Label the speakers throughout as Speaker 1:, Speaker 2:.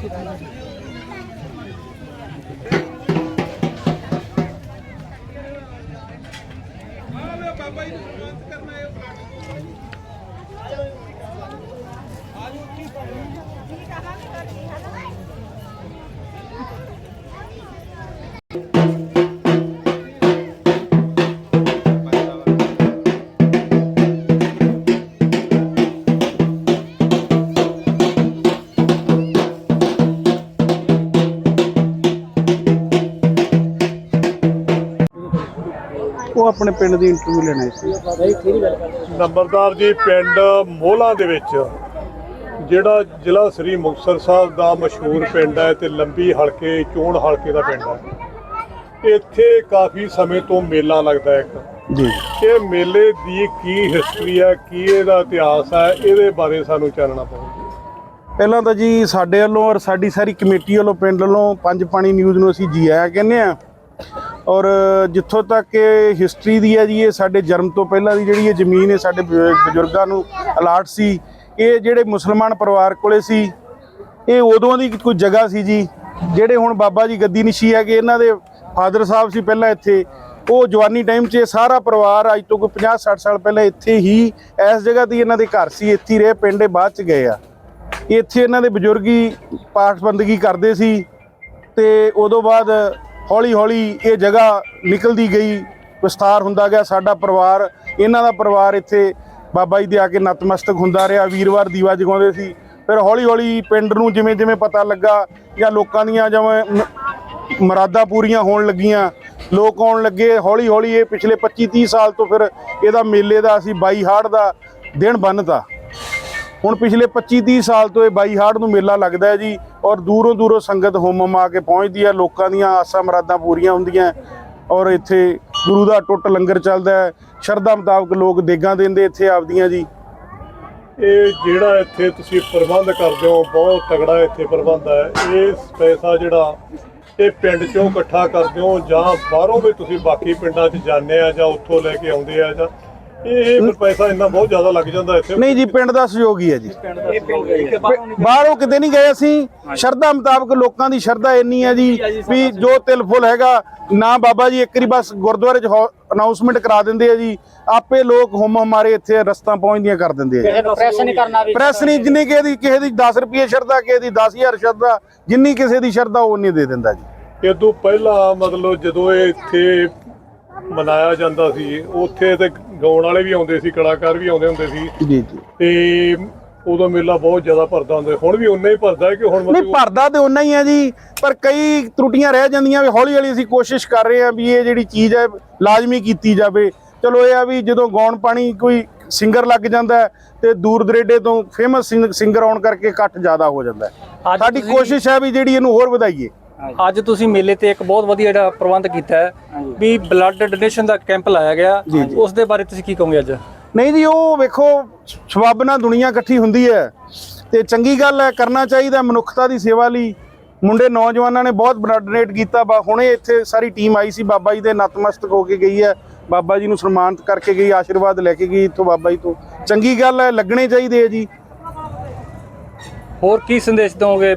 Speaker 1: Kita. ਆਪਣੇ ਪਿੰਡ ਦੀ interview ਲੈਣਾ ਸੀ?
Speaker 2: ਨੰਬਰਦਾਰ ਜੀ ਪਿੰਡ ਮੋਹਲਾ ਦੇ ਵਿੱਚ ਜਿਹੜਾ ਜ਼ਿਲ੍ਹਾ ਸ੍ਰੀ ਮੁਕਤਸਰ ਸਾਹਿਬ ਦਾ ਮਸ਼ਹੂਰ ਪਿੰਡ ਹੈ ਤੇ ਲੰਬੀ ਹਲਕੇ ਚੋਣ ਹਲਕੇ ਦਾ ਪਿੰਡ ਹੈ। ਇੱਥੇ ਕਾਫੀ ਸਮੇਂ ਤੋਂ ਮੇਲਾ ਲੱਗਦਾ ਹੈ ਇੱਕ।
Speaker 1: ਜੀ।
Speaker 2: ਇਹ ਮੇਲੇ ਦੀ ਕੀ ਹਿਸਟਰੀ ਹੈ ਕੀ ਇਹਦਾ ਇਤਿਹਾਸ ਹੈ ਇਹਦੇ ਬਾਰੇ ਸਾਨੂੰ ਜਾਣਨਾ ਪਊਗਾ
Speaker 1: ਪਹਿਲਾਂ ਤਾਂ ਜੀ ਸਾਡੇ ਵੱਲੋਂ ਔਰ ਸਾਡੀ ਸਾਰੀ ਕਮੇਟੀ ਵੱਲੋਂ ਪਿੰਡ ਵੱਲੋਂ ਪੰਜ ਪਾਣੀ ਨਿਊਜ਼ ਨੂੰ ਅਸੀਂ ਜੀ ਆਇਆ ਕਹਿੰਦੇ ਆ ਔਰ ਜਿੱਥੋਂ ਤੱਕ ਇਹ ਹਿਸਟਰੀ ਦੀ ਹੈ ਜੀ, ਇਹ ਸਾਡੇ ਜਨਮ ਤੋਂ ਪਹਿਲਾਂ ਦੀ ਜਿਹੜੀ ਇਹ ਜ਼ਮੀਨ ਹੈ, ਸਾਡੇ ਬਜ਼ੁਰਗਾਂ ਨੂੰ ਅਲਾਟ ਸੀ। ਇਹ ਜਿਹੜੇ ਮੁਸਲਮਾਨ ਪਰਿਵਾਰ ਕੋਲੇ ਸੀ, ਇਹ ਉਦੋਂ ਦੀ ਕੋਈ ਜਗ੍ਹਾ ਸੀ ਜੀ, ਜਿਹੜੇ ਹੁਣ ਬਾਬਾ ਜੀ ਗੱਦੀ ਨਿਸ਼ੀ ਹੈਗੇ, ਇਹਨਾਂ ਦੇ ਫਾਦਰ ਸਾਹਿਬ ਸੀ ਪਹਿਲਾਂ ਇੱਥੇ। ਉਹ ਜਵਾਨੀ ਟਾਈਮ 'ਚ ਸਾਰਾ ਪਰਿਵਾਰ ਅੱਜ ਤੋਂ ਕੋਈ 50 60 ਸਾਲ ਪਹਿਲਾਂ ਇੱਥੇ ਹੀ, ਇਸ ਜਗ੍ਹਾ ਤੇ ਇਹਨਾਂ ਦੇ ਘਰ ਸੀ, ਇੱਥੇ ਹੀ ਰਹੇ, ਪਿੰਡੇ ਬਾਅਦ 'ਚ ਗਏ ਆ। ਇੱਥੇ ਇਹਨਾਂ ਦੇ ਬਜ਼ੁਰਗ ਹੀ ਪਾਠ ਬੰਦਗੀ ਕਰਦੇ ਸੀ, ਤੇ ਉਦੋਂ ਬਾਅਦ ਹੌਲੀ ਹੌਲੀ ਇਹ ਜਗ੍ਹਾ ਨਿਕਲਦੀ ਗਈ, ਵਿਸਥਾਰ ਹੁੰਦਾ ਗਿਆ, ਸਾਡਾ ਪਰਿਵਾਰ, ਇਹਨਾਂ ਦਾ ਪਰਿਵਾਰ ਇੱਥੇ ਬਾਬਾ ਜੀ ਦੇ ਆ ਕੇ ਨਤਮਸਤਕ ਹੁੰਦਾ ਰਿਹਾ, ਵੀਰਵਾਰ ਦੀਵਾ ਜਗਾਉਂਦੇ ਸੀ। ਫਿਰ ਹੌਲੀ ਹੌਲੀ ਪਿੰਡ ਨੂੰ ਜਿਵੇਂ ਜਿਵੇਂ ਪਤਾ ਲੱਗਾ ਜਾਂ ਲੋਕਾਂ ਦੀਆਂ ਜਿਵੇਂ ਮ- ਮੁਰਾਦਾਂ ਪੂਰੀਆਂ ਹੋਣ ਲੱਗੀਆਂ, ਲੋਕ ਆਉਣ ਲੱਗੇ ਹੌਲੀ ਹੌਲੀ ਇਹ ਪਿਛਲੇ 25 30 ਸਾਲ ਤੋਂ ਫਿਰ ਇਹਦਾ ਮੇਲੇ ਦਾ ਅਸੀਂ 22 ਹਾੜ ਦਾ ਦਿਨ ਬੰਨਤਾ। ਹੁਣ ਪਿਛਲੇ 25 30 ਸਾਲ ਤੋਂ ਇਹ ਬਾਈ ਹਾੜ ਨੂੰ ਮੇਲਾ ਲੱਗਦਾ ਹੈ ਜੀ। ਔਰ ਦੂਰੋਂ ਦੂਰੋਂ ਸੰਗਤ ਹੁਮਮ ਆ ਕੇ ਪਹੁੰਚਦੀ ਹੈ। ਲੋਕਾਂ ਦੀਆਂ ਆਸਾਂ ਮਰਾਦਾਂ ਪੂਰੀਆਂ ਹੁੰਦੀਆਂ ਔਰ ਇੱਥੇ ਗੁਰੂ ਦਾ ਟੁੱਟ ਲੰਗਰ ਚੱਲਦਾ ਹੈ। ਸ਼ਰਧਾ ਮੁਤਾਬਕ ਲੋਕ ਦੇਗਾਂ ਦਿੰਦੇ ਇੱਥੇ ਆਪਦੀਆਂ ਜੀ।
Speaker 2: ਇਹ ਜਿਹੜਾ ਇੱਥੇ ਤੁਸੀਂ ਪ੍ਰਬੰਧ ਕਰਦੇ ਹੋ, ਬਹੁਤ ਤਗੜਾ ਇੱਥੇ ਪ੍ਰਬੰਧ ਹੈ। ਇਹ ਪੈਸਾ ਜਿਹੜਾ ਇਹ ਪਿੰਡ ਚੋਂ ਇਕੱਠਾ ਕਰਦੇ ਹੋ ਜਾਂ ਬਾਹਰੋਂ ਵੀ ਤੁਸੀਂ ਬਾਕੀ ਪਿੰਡਾਂ 'ਚ ਜਾਂਦੇ ਆ ਜਾਂ ਉੱਥੋਂ ਲੈ ਕੇ ਆਉਂਦੇ ਆ ਜਾਂ ਇਹ ਇਹ ਫਿਰ ਪੈਸਾ ਇੰਨਾ ਬਹੁਤ ਜ਼ਿਆਦਾ ਲੱਗ ਜਾਂਦਾ ਇੱਥੇ।
Speaker 1: ਨਹੀਂ ਜੀ ਪਿੰਡ ਦਾ ਸਹਿਯੋਗ ਹੀ ਹੈ ਜੀ। ਬਾਹਰੋਂ ਕਿਤੇ ਨਹੀਂ ਗਏ ਅਸੀਂ। ਸ਼ਰਧਾ ਮੁਤਾਬਕ ਲੋਕਾਂ ਦੀ ਸ਼ਰਧਾ ਇੰਨੀ ਹੈ ਜੀ ਵੀ ਜੋ ਤਿਲ ਫੁੱਲ ਹੈਗਾ ਨਾ ਬਾਬਾ ਜੀ ਇੱਕ ਵਾਰੀ ਬਸ ਗੁਰਦੁਆਰੇ 'ਚ ਅਨਾਉਂਸਮੈਂਟ ਕਰਾ ਦਿੰਦੇ ਆ ਜੀ। ਆਪੇ ਲੋਕ ਹੁਮ ਹਮਾਰੇ ਇੱਥੇ ਰਸਤਾ ਪਹੁੰਚਦੀਆਂ ਕਰ ਦਿੰਦੇ ਆ ਜੀ।
Speaker 3: ਪ੍ਰੈਸ ਨਹੀਂ ਕਰਨਾ ਵੀ
Speaker 1: ਪ੍ਰੈਸ ਨਹੀਂ ਜਿੰਨੀ ਕਿਸੇ ਦੀ ਕਿਸੇ ਦੀ 10 ਰੁਪਏ ਸ਼ਰਧਾ ਕਿਸੇ ਦੀ 10000 ਸ਼ਰਧਾ ਜਿੰਨੀ ਕਿਸੇ ਦੀ ਸ਼ਰਧਾ ਉਹ ਨਹੀਂ ਦੇ ਦਿੰਦਾ ਜੀ।
Speaker 2: ਇਹ ਤੋਂ ਪਹਿਲਾਂ ਮਤਲਬ ਜਦੋਂ ਇਹ ਇੱਥੇ ਮਨਾਇਆ ਜਾਂਦਾ ਸੀ ਉੱਥੇ ਤੇ ਗਾਉਣ ਵਾਲੇ ਵੀ ਆਉਂਦੇ ਸੀ ਕਲਾਕਾਰ ਵੀ ਆਉਂਦੇ ਹੁੰਦੇ ਸੀ।
Speaker 1: ਜੀ ਜੀ।
Speaker 2: ਤੇ ਉਦੋਂ ਮੇਲਾ ਬਹੁਤ ਜ਼ਿਆਦਾ ਭਰਦਾ ਹੁੰਦਾ। ਹੁਣ ਵੀ ਉਨਾ ਹੀ ਭਰਦਾ ਹੈ ਕਿ ਹੁਣ
Speaker 1: ਨਹੀਂ ਭਰਦਾ ਤੇ ਉਨਾ ਹੀ ਹੈ ਜੀ ਪਰ ਕਈ ਤਰੁੱਟੀਆਂ ਰਹਿ ਜਾਂਦੀਆਂ ਵੀ ਹੌਲੀ ਹੌਲੀ ਅਸੀਂ ਕੋਸ਼ਿਸ਼ ਕਰ ਰਹੇ ਹਾਂ ਵੀ ਇਹ ਜਿਹੜੀ ਚੀਜ਼ ਹੈ ਲਾਜ਼ਮੀ ਕੀਤੀ ਜਾਵੇ। ਚਲੋ ਇਹ ਆ ਵੀ ਜਦੋਂ ਗਾਉਣ ਪਾਣੀ ਕੋਈ ਸਿੰਗਰ ਲੱਗ ਜਾਂਦਾ ਤੇ ਦੂਰ ਦਰੇਡੇ ਤੋਂ ਫੇਮਸ ਸਿੰਗਰ ਆਉਣ ਕਰਕੇ ਇਕੱਠ ਜ਼ਿਆਦਾ ਹੋ ਜਾਂਦਾ ਸਾਡੀ ਕੋਸ਼ਿਸ਼ ਹੈ ਵੀ ਜਿਹੜੀ ਇਹਨੂੰ ਹੋਰ ਵਧਾਈਏ।
Speaker 3: ਅੱਜ ਤੁਸੀਂ ਮੇਲੇ ਤੇ ਇੱਕ ਬਹੁਤ ਵਧੀਆ ਜਿਹੜਾ ਪ੍ਰਬੰਧ ਕੀਤਾ ਹੈ ਵੀ ਬਲੱਡ ਡੋਨੇਸ਼ਨ ਦਾ ਕੈਂਪ ਲਾਇਆ ਗਿਆ। ਉਸ ਦੇ ਬਾਰੇ ਤੁਸੀਂ ਕੀ ਕਹੋਗੇ ਅੱਜ?
Speaker 1: ਨਹੀਂ ਜੀ ਉਹ ਵੇਖੋ ਸਬੱਬ ਨਾਲ ਦੁਨੀਆ ਇਕੱਠੀ ਹੁੰਦੀ ਹੈ। ਤੇ ਚੰਗੀ ਗੱਲ ਹੈ ਕਰਨਾ ਚਾਹੀਦਾ ਮਨੁੱਖਤਾ ਦੀ ਸੇਵਾ ਲਈ। ਮੁੰਡੇ ਨੌਜਵਾਨਾਂ ਨੇ ਬਹੁਤ ਬਲੱਡ ਡੋਨੇਟ ਕੀਤਾ। ਬਾ ਹੁਣੇ ਇੱਥੇ ਸਾਰੀ ਟੀਮ ਆਈ ਸੀ ਬਾਬਾ ਜੀ ਦੇ ਨਤਮਸਤਕ ਹੋ ਕੇ ਗਈ ਹੈ। ਬਾਬਾ ਜੀ ਨੂੰ ਸਨਮਾਨਿਤ ਕਰਕੇ ਗਈ ਆਸ਼ੀਰਵਾਦ ਲੈ ਕੇ ਗਈ ਇੱਥੋਂ ਬਾਬਾ ਜੀ ਤੋਂ। ਚੰਗੀ ਗੱਲ ਹੈ ਲੱਗਣੇ ਚਾਹੀਦੇ ਆ ਜੀ।
Speaker 3: ਹੋਰ ਕੀ ਸੰਦੇਸ਼ ਦਵੋਗੇ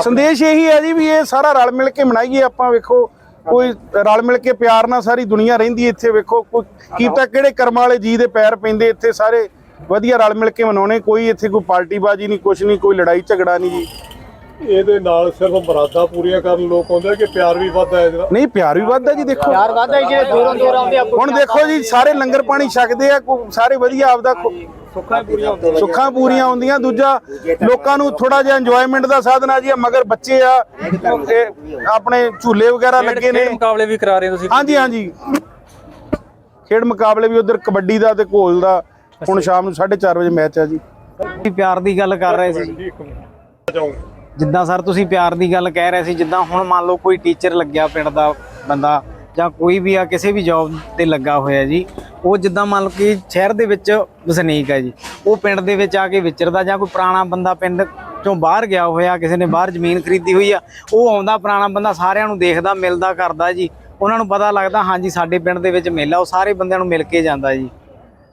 Speaker 1: ਸੰਦੇਸ਼ ਇਹੀ ਹੈ ਜੀ ਵੀ ਇਹ ਸਾਰਾ ਰਲ ਮਿਲ ਕੇ ਮਨਾਈਏ ਆਪਾਂ, ਵੇਖੋ, ਕੋਈ ਰਲ ਮਿਲ ਕੇ ਪਿਆਰ ਨਾਲ ਸਾਰੀ ਦੁਨੀਆ ਰਹਿੰਦੀ ਇੱਥੇ, ਵੇਖੋ, ਕੋਈ ਕੀਤਾ ਕਿਹੜੇ ਕਰਮ ਵਾਲੇ ਜੀ ਦੇ ਪੈਰ ਪੈਂਦੇ ਇੱਥੇ ਸਾਰੇ ਵਧੀਆ ਰਲ ਮਿਲ ਕੇ ਮਨਾਉਣੇ, ਕੋਈ ਇੱਥੇ ਕੋਈ ਪਾਰਟੀਬਾਜ਼ੀ ਨਹੀਂ, ਕੁਛ ਨਹੀਂ, ਕੋਈ ਲੜਾਈ ਝਗੜਾ ਨਹੀਂ ਜੀ।
Speaker 2: ਇਹਦੇ ਨਾਲ ਸਿਰਫ ਮੁਰਾਦਾਂ ਪੂਰੀਆਂ ਕਰਨ ਲੋਕ ਆਉਂਦੇ ਆ ਕਿ ਪਿਆਰ ਵੀ ਵੱਧਦਾ ਹੈ ਇਹਦਾ?
Speaker 1: ਨਹੀਂ ਪਿਆਰ ਵੀ ਵੱਧਦਾ ਜੀ ਦੇਖੋ।
Speaker 3: ਯਾਰ ਵਾਦਾ ਜਿਹੜੇ ਦੂਰੋਂ ਦੂਰ ਆਉਂਦੇ ਆ
Speaker 1: ਹੁਣ ਦੇਖੋ ਜੀ ਸਾਰੇ ਲੰਗਰ ਪਾਣੀ ਛਕਦੇ ਆ ਸਾਰੇ ਵਧੀਆ ਆਪਦਾ
Speaker 3: ਸੁੱਖਾਂ ਪੂਰੀਆਂ ਹੁੰਦੀਆਂ।
Speaker 1: ਸੁੱਖਾਂ ਪੂਰੀਆਂ ਹੁੰਦੀਆਂ ਦੂਜਾ ਲੋਕਾਂ ਨੂੰ ਥੋੜਾ ਜਿਹਾ ਇੰਜੋਇਮੈਂਟ ਦਾ ਸਾਧਨ ਆ ਜੀ ਮਗਰ ਬੱਚੇ ਆ ਆਪਣੇ ਝੂਲੇ ਵਗੈਰਾ ਲੱਗੇ ਨੇ।
Speaker 3: ਖੇਡ ਮੁਕਾਬਲੇ ਵੀ ਕਰਾ ਰਹੇ ਹੋ ਤੁਸੀਂ?
Speaker 1: ਹਾਂਜੀ ਹਾਂਜੀ। ਖੇਡ ਮੁਕਾਬਲੇ ਵੀ ਉਧਰ ਕਬੱਡੀ ਦਾ ਤੇ ਘੋਲ ਦਾ ਹੁਣ ਸ਼ਾਮ ਨੂੰ 4:30 ਵਜੇ ਮੈਚ ਆ ਜੀ।
Speaker 4: ਪਿਆਰ ਦੀ ਗੱਲ ਕਰ ਰਹੇ ਸੀ। ਜਿੱਦਾਂ ਸਰ ਤੁਸੀਂ ਪਿਆਰ ਦੀ ਗੱਲ ਕਹਿ ਰਹੇ ਸੀ, ਜਿੱਦਾਂ ਹੁਣ ਮੰਨ ਲਓ ਕੋਈ ਟੀਚਰ ਲੱਗਿਆ ਪਿੰਡ ਦਾ ਬੰਦਾ ਜਾਂ ਕੋਈ ਵੀ ਆ, ਕਿਸੇ ਵੀ ਜੌਬ ਤੇ ਲੱਗਾ ਹੋਇਆ ਜੀ, ਉਹ ਜਿੱਦਾਂ ਮੰਨ ਲਓ ਕਿ ਸ਼ਹਿਰ ਦੇ ਵਿੱਚ ਵਸਨੀਕ ਹੈ ਜੀ, ਉਹ ਪਿੰਡ ਦੇ ਵਿੱਚ ਆ ਕੇ ਵਿਚਰਦਾ ਜਾਂ ਕੋਈ ਪੁਰਾਣਾ ਬੰਦਾ ਪਿੰਡ ਚੋਂ ਬਾਹਰ ਗਿਆ ਹੋਇਆ, ਕਿਸੇ ਨੇ ਬਾਹਰ ਜ਼ਮੀਨ ਖਰੀਦੀ ਹੋਈ ਆ, ਉਹ ਆਉਂਦਾ ਪੁਰਾਣਾ ਬੰਦਾ, ਸਾਰਿਆਂ ਨੂੰ ਦੇਖਦਾ, ਮਿਲਦਾ, ਕਰਦਾ ਜੀ, ਉਹਨਾਂ ਨੂੰ ਪਤਾ ਲੱਗਦਾ, ਹਾਂਜੀ ਸਾਡੇ ਪਿੰਡ ਦੇ ਵਿੱਚ ਮੇਲਾ, ਉਹ ਸਾਰੇ ਬੰਦਿਆਂ ਨੂੰ ਮਿਲ ਕੇ ਜਾਂਦਾ ਜੀ।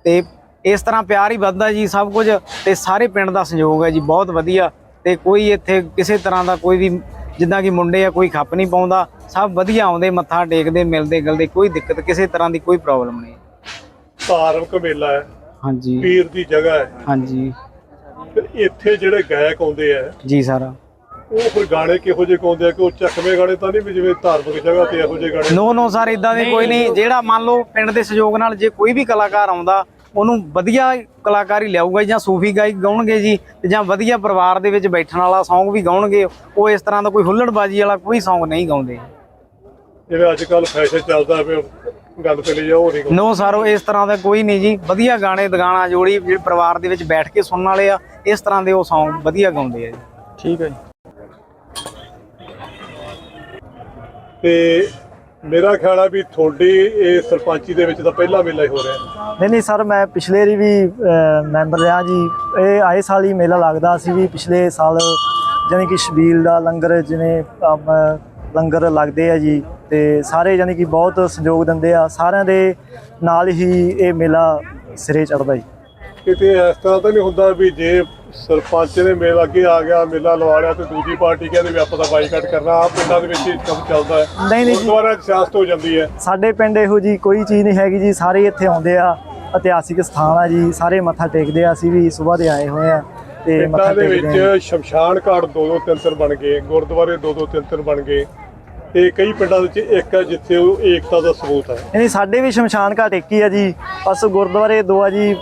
Speaker 4: ਤੇ ਇਸ ਤਰ੍ਹਾਂ ਪਿਆਰ ਹੀ ਵੱਧਦਾ ਜੀ ਸਭ ਕੁਝ, ਤੇ ਸਾਰੇ ਪਿੰਡ ਦਾ ਸਹਿਯੋਗ ਹੈ ਜੀ, ਬਹੁਤ ਵਧੀਆ। ਤੇ ਕੋਈ ਇੱਥੇ ਕਿਸੇ ਤਰ੍ਹਾਂ ਦਾ ਕੋਈ ਵੀ ਜਿੱਦਾਂ ਕਿ ਮੁੰਡੇ ਆ ਕੋਈ ਖੱਪ ਨਹੀਂ ਪਾਉਂਦਾ। ਸਭ ਵਧੀਆ ਆਉਂਦੇ ਮੱਥਾ ਟੇਕਦੇ ਮਿਲਦੇ ਗਿਲਦੇ ਕੋਈ ਦਿੱਕਤ ਕਿਸੇ ਤਰ੍ਹਾਂ ਦੀ ਕੋਈ ਪ੍ਰੋਬਲਮ ਨਹੀਂ।
Speaker 2: ਧਾਰਮਿਕ ਮੇਲਾ ਹੈ।
Speaker 4: ਹਾਂਜੀ।
Speaker 2: ਪੀਰ ਦੀ ਜਗ੍ਹਾ ਹੈ।
Speaker 4: ਹਾਂਜੀ।
Speaker 2: ਫਿਰ ਇੱਥੇ ਜਿਹੜੇ ਗਾਇਕ ਆਉਂਦੇ ਆ
Speaker 4: ਜੀ ਸਰ।
Speaker 2: ਉਹ ਫਿਰ ਗਾਣੇ ਕਿਹੋ ਜਿਹੇ ਗਾਉਂਦੇ ਆ ਕਿ ਉਹ ਚੱਕਵੇਂ ਗਾਣੇ ਤਾਂ ਨਹੀਂ ਵੀ ਜਿਵੇਂ ਧਾਰਮਿਕ ਜਗ੍ਹਾ ਤੇ ਇਹੋ ਜਿਹੇ ਗਾਣੇ?
Speaker 4: ਨੋ ਨੋ ਸਰ ਇਦਾਂ ਦੇ ਕੋਈ ਨਹੀਂ ਜਿਹੜਾ ਮੰਨ ਲਓ ਪਿੰਡ ਦੇ ਸਹਿਯੋਗ ਨਾਲ ਜੇ ਕੋਈ ਵੀ ਕਲਾਕਾਰ ਆਉਂਦਾ ਉਹਨੂੰ ਵਧੀਆ ਕਲਾਕਾਰ ਲਿਆਊਗਾ ਜਾਂ ਸੂਫੀ ਗਾਇਕ ਗਾਉਣਗੇ ਜੀ ਤੇ ਜਾਂ ਵਧੀਆ ਪਰਿਵਾਰ ਦੇ ਵਿੱਚ ਬੈਠਣ ਵਾਲਾ Song ਵੀ ਗਾਉਣਗੇ ਉਹ ਇਸ ਤਰ੍ਹਾਂ ਦਾ ਕੋਈ ਹੁੱਲੜਬਾਜੀ ਵਾਲਾ ਕੋਈ Song ਨਹੀਂ ਗਾਉਂਦੇ।
Speaker 2: ਜਿਵੇਂ ਅੱਜ ਕੱਲ ਫੈਸ਼ਨ ਚੱਲਦਾ ਪਿਆ ਗੱਲ ਤੇ ਲਈ ਉਹ ਨਹੀਂ।
Speaker 4: ਨੋ ਸਰ ਇਸ ਤਰ੍ਹਾਂ ਦਾ ਕੋਈ ਨਹੀਂ ਜੀ ਵਧੀਆ ਗਾਣੇ ਦਗਾਣਾ ਜੋੜੀ ਜਿਹੜੇ ਪਰਿਵਾਰ ਦੇ ਵਿੱਚ ਬੈਠ ਕੇ ਸੁਣਨ ਵਾਲੇ ਆ ਇਸ ਤਰ੍ਹਾਂ ਦੇ ਉਹ Song ਵਧੀਆ ਗਾਉਂਦੇ ਆ ਜੀ।
Speaker 3: ਠੀਕ ਹੈ ਜੀ।
Speaker 2: ਤੇ ਮੇਰਾ ਖਿਆਲ ਆ ਵੀ ਤੁਹਾਡੀ ਇਹ ਸਰਪੰਚੀ ਦੇ ਵਿੱਚ ਤਾਂ ਪਹਿਲਾ ਮੇਲਾ ਹੀ ਹੋ ਰਿਹਾ।
Speaker 5: ਨਹੀਂ ਨਹੀਂ ਸਰ, ਮੈਂ ਪਿਛਲੇ ਰੀ ਵੀ ਮੈਂਬਰ ਰਿਹਾ ਜੀ। ਇਹ ਆਏ ਸਾਲ ਹੀ ਮੇਲਾ ਲੱਗਦਾ ਸੀ ਵੀ ਪਿਛਲੇ ਸਾਲ ਜਾਣੀ ਕਿ ਸ਼ਬੀਲ ਦਾ ਲੰਗਰ ਜਿਵੇਂ ਲੰਗਰ ਲੱਗਦੇ ਆ ਜੀ ਤੇ ਸਾਰੇ ਜਾਣੀ ਕਿ ਬਹੁਤ ਸਹਿਯੋਗ ਦਿੰਦੇ ਆ। ਸਾਰਿਆਂ ਦੇ ਨਾਲ ਹੀ ਇਹ ਮੇਲਾ ਸਿਰੇ ਚੜਦਾ ਜੀ।
Speaker 2: ਕਿਤੇ ਇਸ ਤਰ੍ਹਾਂ ਤਾਂ ਨਹੀਂ ਹੁੰਦਾ ਵੀ ਜੇ ਸਰਪੰਚ ਨੇ ਮੇਲਾ ਅੱਗੇ ਆ ਗਿਆ ਮੇਲਾ ਲਵਾ ਲਿਆ ਤੇ ਦੂਜੀ ਪਾਰਟੀ ਕਹਿੰਦੇ ਵੀ ਆਪਾਂ ਤਾਂ ਬਾਈਕਾਟ ਕਰਨਾ ਆ ਪਿੰਡਾਂ ਦੇ ਵਿੱਚ ਇਹ ਕੰਮ ਚੱਲਦਾ ਹੈ।
Speaker 5: ਨਹੀਂ, ਨਹੀਂ ਜੀ।
Speaker 2: 'ਚ ਸਿਆਸਤ ਹੋ ਜਾਂਦੀ ਹੈ।
Speaker 5: ਸਾਡੇ ਪਿੰਡ ਇਹੋ ਜੀ ਕੋਈ ਚੀਜ਼ ਨਹੀਂ ਹੈਗੀ ਜੀ ਸਾਰੇ ਇੱਥੇ ਆਉਂਦੇ ਆ ਇਤਿਹਾਸਿਕ ਸਥਾਨ ਆ ਜੀ ਸਾਰੇ ਮੱਥਾ ਟੇਕਦੇ ਆ ਅਸੀਂ ਵੀ ਸਵੇਰ ਦੇ ਆਏ ਹੋਏ ਆ ਤੇ ਮੱਥਾ
Speaker 2: ਪਿੰਡਾਂ ਦੇ
Speaker 5: ਟੇਕਦੇ ਆ
Speaker 2: ਵਿੱਚ ਸ਼ਮਸ਼ਾਨ ਘਾਟ ਦੋ ਦੋ ਤਿੰਨ ਤਿੰਨ ਬਣ ਗਏ ਗੁਰਦੁਆਰੇ ਦੋ ਦੋ ਤਿੰਨ ਤਿੰਨ ਬਣ ਗਏ। ਤੇ ਕਈ ਪਿੰਡਾਂ ਵਿੱਚ ਇੱਕ ਹੈ ਜਿੱਥੇ ਉਹ ਏਕਤਾ ਦਾ ਸਬੂਤ ਹੈ।
Speaker 5: ਨਹੀਂ ਸਾਡੇ ਵੀ ਸ਼ਮਸ਼ਾਨ ਘਾਟ ਇੱਕ ਹੀ ਆ ਜੀ ਬਸ ਗੁਰਦੁਆਰੇ ਦੋ ਆ ਜੀ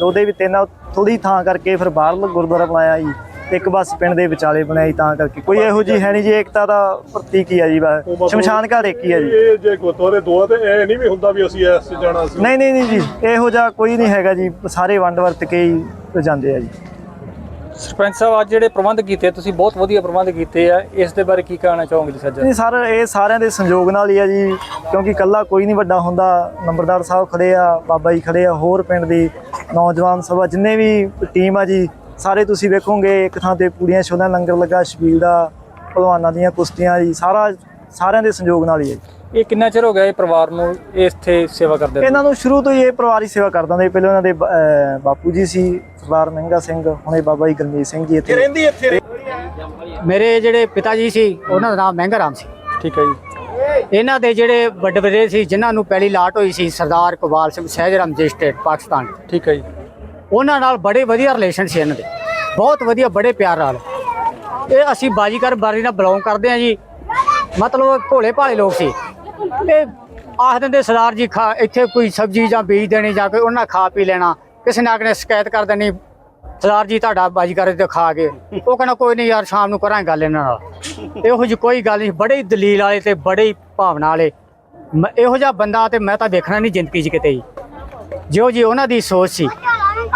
Speaker 5: ਦੋ ਦੇ ਵੀ ਤਿੰਨ ਥੋੜੀ ਥਾਂ ਕਰਕੇ ਫਿਰ ਬਾਹਰ ਗੁਰਦੁਆਰਾ ਬਣਾਇਆ ਜੀ ਇੱਕ ਬਸ ਪਿੰਡ ਦੇ ਵਿਚਾਲੇ ਬਣਾਈ ਤਾਂ ਕਰਕੇ। ਕੋਈ ਇਹੋ ਜੀ ਹੈ ਨਹੀਂ ਜੀ ਏਕਤਾ ਦਾ ਪ੍ਰਤੀਕ ਹੀ ਆ ਜੀ ਬਸ ਸ਼ਮਸ਼ਾਨ ਘਾਟ ਇੱਕ ਹੀ ਆ ਜੀ।
Speaker 2: ਇਹ ਜੇ ਗੁਰਦੁਆਰੇ ਦੋ ਆ ਤੇ ਇਹ ਨਹੀਂ ਵੀ ਹੁੰਦਾ ਵੀ ਅਸੀਂ 'ਚ ਜਾਣਾ ਸੀ।
Speaker 5: ਨਹੀਂ ਨਹੀਂ ਨਹੀਂ ਜੀ ਇਹੋ ਜਿਹਾ ਕੋਈ ਨਹੀਂ ਹੈਗਾ ਜੀ ਸਾਰੇ ਵੰਡ ਵਰਤ ਕੇ ਹੀ ਜਾਂਦੇ ਆ ਜੀ।
Speaker 3: ਸਰਪੰਚ ਸਾਹਿਬ, ਅੱਜ ਜਿਹੜੇ ਪ੍ਰਬੰਧ ਕੀਤੇ, ਤੁਸੀਂ ਬਹੁਤ ਵਧੀਆ ਪ੍ਰਬੰਧ ਕੀਤੇ ਆ। ਇਸ ਦੇ ਬਾਰੇ ਕੀ ਕਹਿਣਾ ਚਾਹੋਗੇ ਜੀ ਸੱਜਣ?
Speaker 5: ਨਹੀਂ ਸਰ, ਇਹ ਸਾਰਿਆਂ ਦੇ ਸੰਯੋਗ ਨਾਲ ਹੀ ਆ ਜੀ, ਕਿਉਂਕਿ ਇਕੱਲਾ ਕੋਈ ਨਹੀਂ ਵੱਡਾ ਹੁੰਦਾ। ਨੰਬਰਦਾਰ ਸਾਹਿਬ ਖੜੇ ਆ, ਬਾਬਾ ਜੀ ਖੜੇ ਆ, ਹੋਰ ਪਿੰਡ ਦੀ ਨੌਜਵਾਨ ਸਭਾ, ਜਿੰਨੇ ਵੀ ਟੀਮ ਆ ਜੀ, ਸਾਰੇ ਤੁਸੀਂ ਵੇਖੋਗੇ, ਇੱਕ ਥਾਂ ਤੇ ਪੂੜੀਆਂ ਛੋਲਾਂ ਲੰਗਰ ਲੱਗਾ, ਸ਼ਬੀਲ ਦਾ, ਭਲਵਾਨਾਂ ਦੀਆਂ ਕੁਸ਼ਤੀਆਂ ਜੀ, ਸਾਰਾ ਸਾਰਿਆਂ ਦੇ ਸੰਯੋਗ ਨਾਲ ਹੀ ਹੈ ਜੀ।
Speaker 3: ਇਹ ਕਿੰਨਾ ਚਿਰ ਹੋ ਗਿਆ ਇਹ ਪਰਿਵਾਰ ਨੂੰ ਇੱਥੇ ਸੇਵਾ ਕਰਦੇ ਨੂੰ?
Speaker 5: ਇਹਨਾਂ ਨੂੰ ਸ਼ੁਰੂ ਤੋਂ ਹੀ ਇਹ ਪਰਿਵਾਰੀ ਸੇਵਾ ਕਰਦਾ ਹੁੰਦਾ ਪਹਿਲਾਂ ਇਹਨਾਂ ਦੇ ਬਾਪੂ ਜੀ ਸੀ ਸਰਦਾਰ ਮਹਿੰਗਾ ਸਿੰਘ ਹੁਣੇ ਬਾਬਾ ਜੀ ਗਰਮੀਤ ਸਿੰਘ ਜੀ ਇੱਥੇ।
Speaker 6: ਮੇਰੇ ਜਿਹੜੇ ਪਿਤਾ ਜੀ ਸੀ ਉਹਨਾਂ ਦਾ ਨਾਮ ਮਹਿੰਗਾ ਰਾਮ ਸੀ।
Speaker 3: ਠੀਕ ਹੈ ਜੀ।
Speaker 6: ਇਹਨਾਂ ਦੇ ਜਿਹੜੇ ਵੱਡੇ ਵਡੇਰੇ ਸੀ ਜਿਨ੍ਹਾਂ ਨੂੰ ਪਹਿਲੀ ਲਾਟ ਹੋਈ ਸੀ ਸਰਦਾਰ ਇਕਬਾਲ ਸਿੰਘ ਸਹਿਜਰਾਮ ਜੀ ਸਟੇਟ ਪਾਕਿਸਤਾਨ।
Speaker 3: ਠੀਕ ਹੈ ਜੀ।
Speaker 6: ਉਹਨਾਂ ਨਾਲ ਬੜੇ ਵਧੀਆ ਰਿਲੇਸ਼ਨ ਸੀ ਇਹਨਾਂ ਦੇ। ਬਹੁਤ ਵਧੀਆ ਬੜੇ ਪਿਆਰ ਨਾਲ। ਇਹ ਅਸੀਂ ਬਾਜੀਕਰ ਬਾਰੀ ਨਾਲ ਬਿਲੋਂਗ ਕਰਦੇ ਆ ਜੀ। ਮਤਲਬ ਭੋਲੇ ਭਾਲੇ ਲੋਕ ਸੀ। ਇਹ ਆਖ ਦਿੰਦੇ ਸਰਦਾਰ ਜੀ, ਖਾ, ਇੱਥੇ ਕੋਈ ਸਬਜ਼ੀ ਜਾਂ ਬੀਜ ਦੇਣੀ ਜਾਂ ਕੋਈ ਉਹਨਾਂ ਖਾ ਪੀ ਲੈਣਾ। ਕਿਸੇ ਨੇ ਆਖਣੇ ਸ਼ਿਕਾਇਤ ਕਰ ਦੇਣੀ, ਸਰਦਾਰ ਜੀ ਤੁਹਾਡਾ ਬਾਜੀਕਰ ਤੇ ਖਾ ਕੇ। ਉਹ ਕਹਿੰਦਾ, ਕੋਈ ਨਹੀਂ ਯਾਰ, ਸ਼ਾਮ ਨੂੰ ਕਰਾਂਗੇ ਗੱਲ ਇਹਨਾਂ ਨਾਲ। ਇਹੋ ਜਿਹੀ ਕੋਈ ਗੱਲ ਨਹੀਂ, ਬੜੇ ਹੀ ਦਲੀਲ ਵਾਲੇ ਤੇ ਬੜੇ ਹੀ ਭਾਵਨਾ ਵਾਲੇ। ਮ- ਇਹੋ ਜਿਹਾ ਬੰਦਾ ਤੇ ਮੈਂ ਤਾਂ ਦੇਖਣਾ ਨਹੀਂ ਜ਼ਿੰਦਗੀ 'ਚ ਕਿਤੇ ਹੀ। ਜਿਉ ਜੀ ਉਹਨਾਂ ਦੀ ਸੋਚ ਸੀ।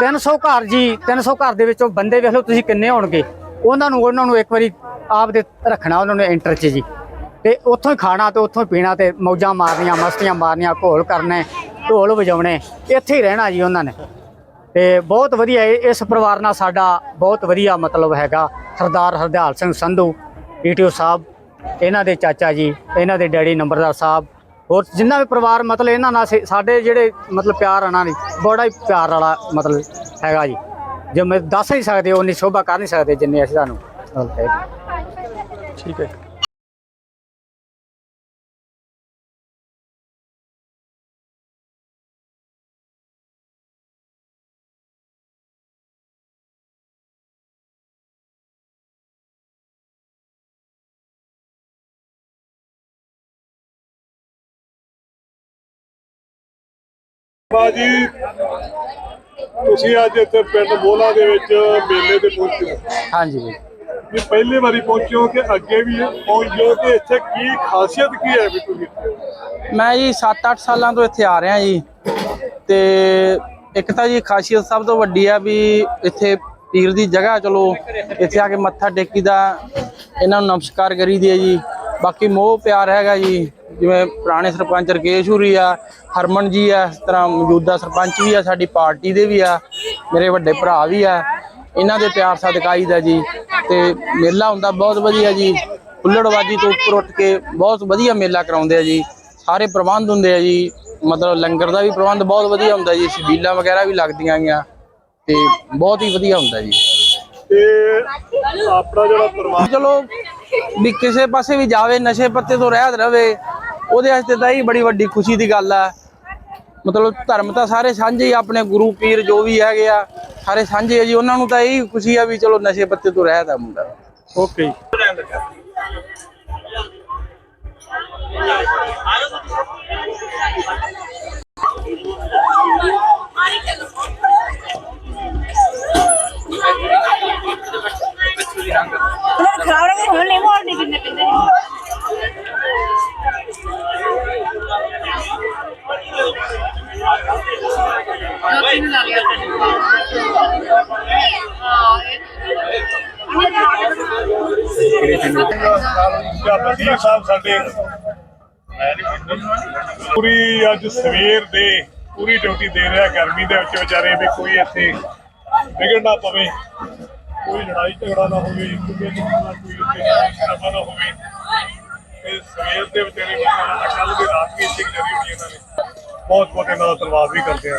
Speaker 6: 300 ਘਰ ਜੀ 300 ਘਰ ਦੇ ਵਿੱਚੋਂ ਬੰਦੇ ਵੇਖ ਲਓ ਤੁਸੀਂ ਕਿੰਨੇ ਹੋਣਗੇ। ਉਹਨਾਂ ਨੂੰ ਉਹਨਾਂ ਨੂੰ ਇੱਕ ਵਾਰੀ ਆਪ ਦੇ ਰੱਖਣਾ, ਉਹਨਾਂ ਨੂੰ ਇੰਟਰ 'ਚ ਜੀ। ਤੇ ਉੱਥੋਂ ਹੀ ਖਾਣਾ ਤੇ ਉੱਥੋਂ ਹੀ ਪੀਣਾ ਤੇ ਮੌਜਾਂ ਮਾਰਨੀਆਂ ਮਸਤੀਆਂ ਮਾਰਨੀਆਂ ਘੋਲ ਕਰਨੇ ਢੋਲ ਵਜਾਉਣੇ ਇੱਥੇ ਹੀ ਰਹਿਣਾ ਜੀ ਉਹਨਾਂ ਨੇ। ਤੇ ਬਹੁਤ ਵਧੀਆ ਇਸ ਪਰਿਵਾਰ ਨਾਲ ਸਾਡਾ ਬਹੁਤ ਵਧੀਆ ਮਤਲਬ ਹੈਗਾ। ਸਰਦਾਰ ਹਰਦਿਆਲ ਸਿੰਘ ਸੰਧੂ ਈਟੀਓ ਸਾਹਿਬ ਇਹਨਾਂ ਦੇ ਚਾਚਾ ਜੀ ਇਹਨਾਂ ਦੇ ਡੈਡੀ ਨੰਬਰਦਾਰ ਸਾਹਿਬ ਹੋਰ ਜਿੰਨਾ ਵੀ ਪਰਿਵਾਰ ਮਤਲਬ ਇਹਨਾਂ ਨਾਲ ਸੇ- ਸਾਡੇ ਜਿਹੜੇ ਮਤਲਬ ਪਿਆਰ ਆਣਾ ਨਹੀਂ ਬੜਾ ਹੀ ਪਿਆਰ ਵਾਲਾ ਮਤਲਬ ਹੈਗਾ ਜੀ। ਜੋ ਮੈਂ ਦੱਸ ਨਹੀਂ ਸਕਦੇ ਉਨੀ ਸ਼ੋਭਾ ਕਰ ਨਹੀਂ ਸਕਦੇ ਜਿੰਨੇ ਅਸੀਂ ਤੁਹਾਨੂੰ।
Speaker 3: ਠੀਕ ਹੈ।
Speaker 2: ਬਾਜੀ ਤੁਸੀਂ ਅੱਜ ਇੱਥੇ ਪਿੰਡ ਮੋਲਾ ਦੇ ਵਿੱਚ ਮੇਲੇ ਤੇ ਪਹੁੰਚੇ ਹੋ।
Speaker 6: ਹਾਂਜੀ। ਜੀ
Speaker 2: ਵੀ ਪਹਿਲੀ ਵਾਰੀ ਪਹੁੰਚੇ ਹੋ ਕਿ ਅੱਗੇ ਵੀ ਪਹੁੰਚੇ ਹੋ ਕਿ ਇੱਥੇ ਕੀ ਖਾਸੀਅਤ ਕੀ ਹੈ ਵੀ ਤੁਸੀਂ?
Speaker 7: ਮੈਂ ਜੀ 7-8 ਸਾਲਾਂ ਤੋਂ ਇੱਥੇ ਆ ਰਿਹਾ ਜੀ। ਤੇ ਇੱਕ ਤਾਂ ਜੀ ਖਾਸੀਅਤ ਸਭ ਤੋਂ ਵੱਡੀ ਆ ਵੀ ਇੱਥੇ ਪੀਰ ਦੀ ਜਗ੍ਹਾ ਚਲੋ ਇੱਥੇ ਆ ਕੇ ਮੱਥਾ ਟੇਕੀਦਾ ਇਹਨਾਂ ਨੂੰ ਨਮਸਕਾਰ ਕਰੀਦੀ ਹੈ ਜੀ। ਬਾਕੀ ਮੋਹ ਪਿਆਰ ਹੈਗਾ ਜੀ। ਜਿਵੇਂ ਪੁਰਾਣੇ ਸਰਪੰਚ ਰਕੇਸ਼ ਹੁਰੀ ਆ ਹਰਮਨ ਜੀ ਆ ਇਸ ਤਰ੍ਹਾਂ ਮੌਜੂਦਾ ਸਰਪੰਚ ਵੀ ਆ ਸਾਡੀ ਪਾਰਟੀ ਦੇ ਵੀ ਆ ਮੇਰੇ ਵੱਡੇ ਭਰਾ ਵੀ ਆ ਇਹਨਾਂ ਦੇ ਪਿਆਰ ਸਦਕਾਈ ਦਾ ਜੀ। ਤੇ ਮੇਲਾ ਹੁੰਦਾ ਬਹੁਤ ਵਧੀਆ ਜੀ। ਹੁੱਲੜਬਾਜੀ ਤੋਂ ਉੱਪਰ ਉੱਠ ਕੇ ਬਹੁਤ ਵਧੀਆ ਮੇਲਾ ਕਰਾਉਂਦੇ ਆ ਜੀ। ਸਾਰੇ ਪ੍ਰਬੰਧ ਹੁੰਦੇ ਆ ਜੀ। ਮਤਲਬ ਲੰਗਰ ਦਾ ਵੀ ਪ੍ਰਬੰਧ ਬਹੁਤ ਵਧੀਆ ਹੁੰਦਾ ਜੀ। ਛਬੀਲਾਂ ਵਗੈਰਾ ਵੀ ਲੱਗਦੀਆਂ ਗੀਆਂ ਤੇ ਬਹੁਤ ਹੀ ਵਧੀਆ ਹੁੰਦਾ ਜੀ।
Speaker 2: ਤੇ ਆਪਣਾ ਜਿਹੜਾ ਪਰਿਵਾਰ
Speaker 7: ਚਲੋ ਵੀ ਕਿਸੇ ਪਾਸੇ ਵੀ ਜਾਵੇ ਨਸ਼ੇ ਪੱਤੇ ਤੋਂ ਰਹਿਤ ਰਵੇ ਉਹਦੇ ਵਾਸਤੇ ਤਾਂ ਇਹ ਬੜੀ ਵੱਡੀ ਖੁਸ਼ੀ ਦੀ ਗੱਲ ਆ। ਮਤਲਬ ਧਰਮ ਤਾਂ ਸਾਰੇ ਸਾਂਝੇ ਹੀ ਆ, ਆਪਣੇ ਗੁਰੂ ਪੀਰ ਜੋ ਵੀ ਹੈਗੇ ਆ ਸਾਰੇ ਸਾਂਝੇ ਆ ਜੀ। ਉਹਨਾਂ ਨੂੰ ਤਾਂ ਇਹ ਖੁਸ਼ੀ ਆ ਵੀ ਚਲੋ ਨਸ਼ੇ ਪੱਤੇ ਤੋਂ ਰਹਿਤ ਆ ਮੁੰਡਾ।
Speaker 3: ਓਕੇ ਜੀ।
Speaker 8: ਖਰਾਬ ਰਹੇ ਹੁਣ ਨਹੀਂ ਮੋੜਨੀ ਕਿੰਨੇ ਕਿੰਨੇ
Speaker 2: ਜਾਂ ਸਾਹਿਬ ਸਾਡੇ ਪੂਰੀ ਅੱਜ ਸਵੇਰ ਦੇ ਪੂਰੀ ਡਿਊਟੀ ਦੇ ਰਿਹਾ, ਗਰਮੀ ਦੇ ਵਿੱਚ ਵਿਚਾਰੇ ਵੀ ਕੋਈ ਇੱਥੇ ਵਿਗੜ ਨਾ ਪਵੇ। ਕੋਈ ਲੜਾਈ ਝਗੜਾ ਨਾ ਹੋਵੇ, ਕੋਈ ਨਾ ਹੋਵੇ। ਤੇ ਸਵੇਰ ਦੇ ਵਿਚਾਰੇ ਵਿਚਾਰਾ ਕੱਲ ਦੀ ਰਾਤ ਵੀ ਇੱਥੇ ਗੁਜ਼ਰੀ ਹੋਣੀ ਇਹਨਾਂ ਨੇ। ਬਹੁਤ ਬਹੁਤ ਇਹਨਾਂ ਦਾ ਧੰਨਵਾਦ ਵੀ ਕਰਦੇ ਹਾਂ।